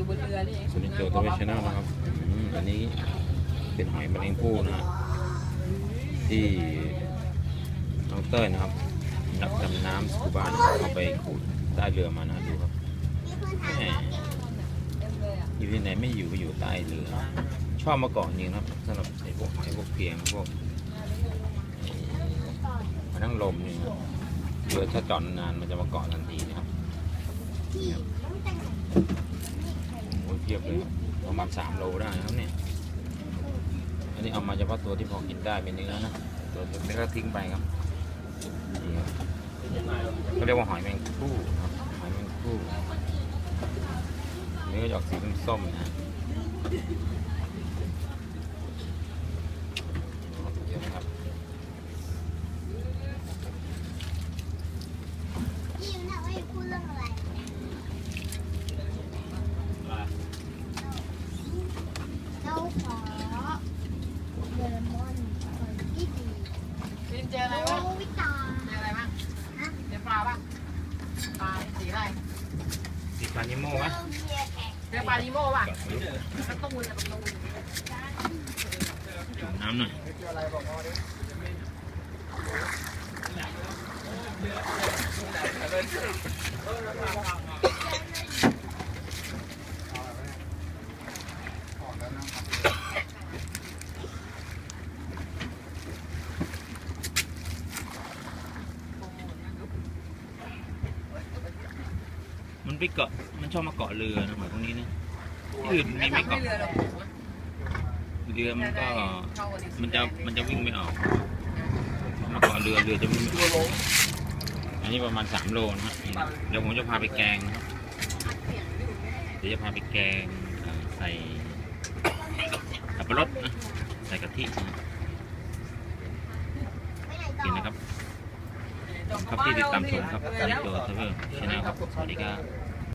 อยู่บนเรือนี่เองสุนิโจทเวชแนลนะครับอืมอันนี้เป็นหอยแมลงภู่นะฮะที่น้องเต้ยนะครับนักดำน้ำสกูบานะครับเอาไปขุดใต้เรือมานะดูครับแหมอยู่ที่ไหนไม่อยู่ก็อยู่ใต้เรือชอบมาเกาะจริงนะครับสำหรับไอ้พวกไอ้พวกเพียงพวกนั่งลมนี่นะเรือถ้าจอดนานมันจะมาเกาะทันทีนะครับ เนี่ย พียบเลยประมาณสามโลได้ครับเนี่ยอันนี้เอามาเฉพาะตัวที่พอกินได้เป็นเนื้อนะตัวเล็กก็ทิ้งไปครับนี่ครับเขาเรียกว่าหอยแมงคู่นะครับหอยแมงคู่เนื้อจะออกสีส้มๆนะเยอะนะครับพี่น่ะไม่พูดเรื่องอะไรเรา ขอเดรมอนคนที่ดีฟินเจออะไรโนบ้างวิตาเจออะไรบ้างเจอปลาบ้างปลาสีอะไรสีปลานิโม่ไหมเราเมียแขกเจอปลานิโม่ป่ะกระตุ้งเลยกระตุ้งจุ่มน้ำหน่อยมันไปเกาะมันชอบมาเกาะเรือนะหอยพวกนี้นะที่อื่นไม่นี่ไม่ทำให้เกาะเรือเราเรือมันก็เข้ากัมันจะมันจะวิ่งไม่ออกมาเกาะเรือเรือจะวิ่งไม่ออกอันนี้ประมาณสามโลนะฮะนี่เดี๋ยวผมจะพาไปแกงนะครับเดี๋ยวจะพาไปแกงเอ่อใส่สับปะรดนะใส่กะทินะไปไหนกินต่อนะครับ ครับที่ติดตามชมครับนิโจเทเวอร์ชาแนลครับสวัสดีครับ